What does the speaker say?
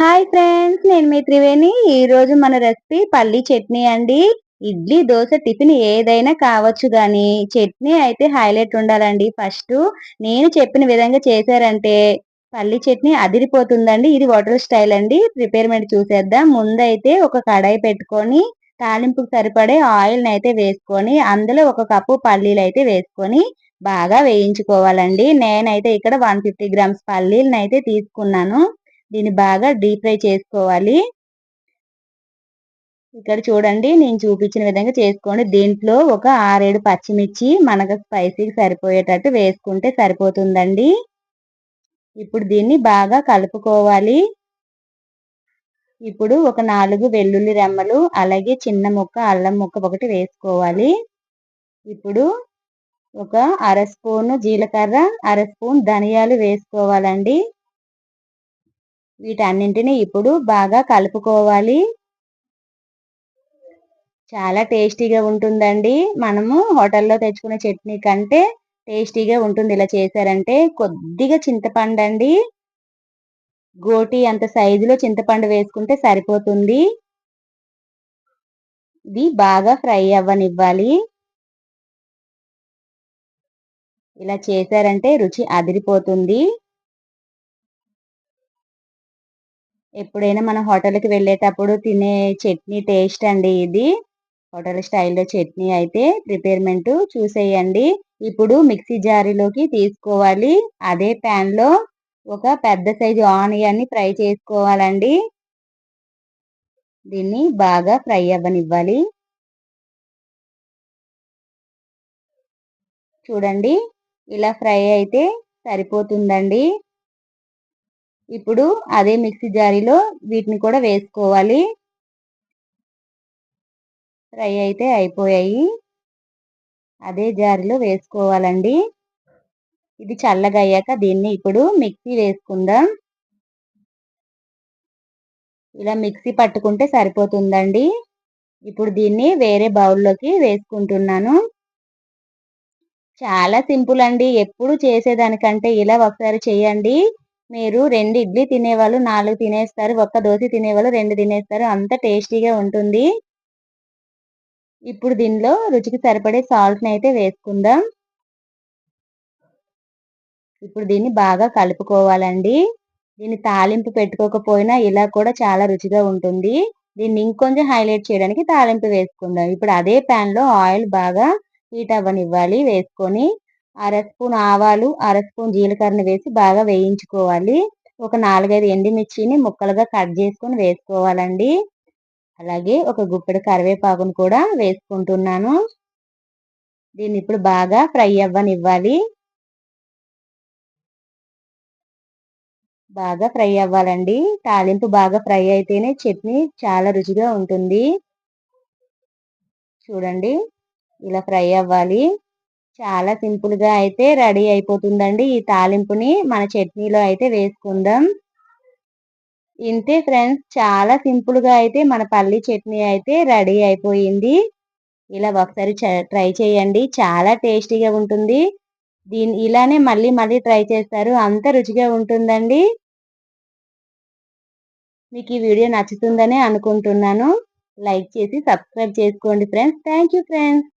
Hi friends నేను మీ త్రివేణి. ఈ రోజు మన రెసిపీ పల్లీ చట్నీ అండి. ఇడ్లీ దోశ టిఫిన్ ఏదైనా కావచ్చు కానీ చట్నీ అయితే హైలైట్ ఉండాలండి. ఫస్ట్ నేను చెప్పిన విధంగా చేశారంటే పల్లి చట్నీ అదిరిపోతుందండి. ఇది హోటల్ స్టైల్ అండి. ప్రిపేర్మెంట్ చూసేద్దాం. ముందైతే ఒక కడాయి పెట్టుకొని తాలింపుకు సరిపడే ఆయిల్ని అయితే వేసుకొని అందులో ఒక కప్పు పల్లీలు అయితే వేసుకొని బాగా వేయించుకోవాలండి. నేనైతే ఇక్కడ వన్ ఫిఫ్టీ గ్రామ్స్ పల్లీలను అయితే తీసుకున్నాను. దీన్ని బాగా డీప్ ఫ్రై చేసుకోవాలి. ఇక్కడ చూడండి నేను చూపించిన విధంగా చేసుకోండి. దీంట్లో ఒక ఆరేడు పచ్చిమిర్చి మనకు స్పైసీకి సరిపోయేటట్టు వేసుకుంటే సరిపోతుందండి. ఇప్పుడు దీన్ని బాగా కలుపుకోవాలి. ఇప్పుడు ఒక నాలుగు వెల్లుల్లి రెమ్మలు అలాగే చిన్న ముక్క అల్లం ముక్క ఒకటి వేసుకోవాలి. ఇప్పుడు ఒక అర స్పూను జీలకర్ర అర స్పూన్ ధనియాలు వేసుకోవాలండి. వీటన్నింటిని ఇప్పుడు బాగా కలుపుకోవాలి. చాలా టేస్టీగా ఉంటుందండి. మనము హోటల్లో తెచ్చుకునే చట్నీ కంటే టేస్టీగా ఉంటుంది. ఇలా చేశారంటే కొద్దిగా చింతపండు అండి గోటి అంత సైజులో చింతపండు వేసుకుంటే సరిపోతుంది. ఇది బాగా ఫ్రై అవ్వనివ్వాలి. ఇలా చేశారంటే రుచి అదిరిపోతుంది. ఎప్పుడైనా మనం హోటల్కి వెళ్ళేటప్పుడు తినే చట్నీ టేస్ట్ అండి ఇది. హోటల్ స్టైల్లో చట్నీ అయితే ప్రిపేర్మెంట్ చూసేయండి. ఇప్పుడు మిక్సీ జారీలోకి తీసుకోవాలి. అదే ప్యాన్లో ఒక పెద్ద సైజు ఆనియన్ని ఫ్రై చేసుకోవాలండి. దీన్ని బాగా ఫ్రై అవ్వనివ్వాలి. చూడండి ఇలా ఫ్రై అయితే సరిపోతుందండి. ఇప్పుడు అదే మిక్సీ జారీలో వీటిని కూడా వేసుకోవాలి. ఫ్రై అయితే అయిపోయాయి. అదే జారీలో వేసుకోవాలండి. ఇది చల్లగా అయ్యాక దీన్ని ఇప్పుడు మిక్సీ వేసుకుందాం. ఇలా మిక్సీ పట్టుకుంటే సరిపోతుందండి. ఇప్పుడు దీన్ని వేరే బౌల్లోకి వేసుకుంటున్నాను. చాలా సింపుల్ అండి. ఎప్పుడు చేసేదానికంటే ఇలా ఒకసారి చేయండి. మీరు రెండు ఇడ్లీ తినేవాళ్ళు నాలుగు తినేస్తారు ఒక్క దోశ తినేవాళ్ళు రెండు తినేస్తారు. అంత టేస్టీగా ఉంటుంది. ఇప్పుడు దీనిలో రుచికి సరిపడే సాల్ట్ని అయితే వేసుకుందాం. ఇప్పుడు దీన్ని బాగా కలుపుకోవాలండి. దీన్ని తాలింపు పెట్టుకోకపోయినా ఇలా కూడా చాలా రుచిగా ఉంటుంది. దీన్ని ఇంకొంచెం హైలైట్ చేయడానికి తాలింపు వేసుకుందాం. ఇప్పుడు అదే ప్యాన్లో ఆయిల్ బాగా హీట్ అవ్వనివ్వాలి వేసుకొని. అర స్పూన్ ఆవాలు అర స్పూన్ జీలకర్రని వేసి బాగా వేయించుకోవాలి. ఒక నాలుగైదు ఎండుమిర్చిని ముక్కలుగా కట్ చేసుకొని వేసుకోవాలండి. అలాగే ఒక గుప్పెడు కరివేపాకును కూడా వేసుకుంటున్నాను. దీన్ని ఇప్పుడు బాగా ఫ్రై అవ్వనివ్వాలి. బాగా ఫ్రై అవ్వాలండి. తాలింపు బాగా ఫ్రై అయితేనే చట్నీ చాలా రుచిగా ఉంటుంది. చూడండి ఇలా ఫ్రై అవ్వాలి. చాలా సింపుల్గా అయితే రెడీ అయిపోతుందండి ఈ తాలింపుని. మన చట్నీలో అయితే వేసుకుందాం. ఇంతే ఫ్రెండ్స్ చాలా సింపుల్గా అయితే మన పల్లి చట్నీ అయితే రెడీ అయిపోయింది. ఇలా ఒకసారి ట్రై చేయండి. చాలా టేస్టీగా ఉంటుంది. దీని ఇలానే మళ్ళీ మళ్ళీ ట్రై చేస్తారు. అంత రుచిగా ఉంటుందండి. మీకు ఈ వీడియో నచ్చుతుందని అనుకుంటున్నాను. లైక్ చేసి సబ్స్క్రైబ్ చేసుకోండి ఫ్రెండ్స్. Thank friends.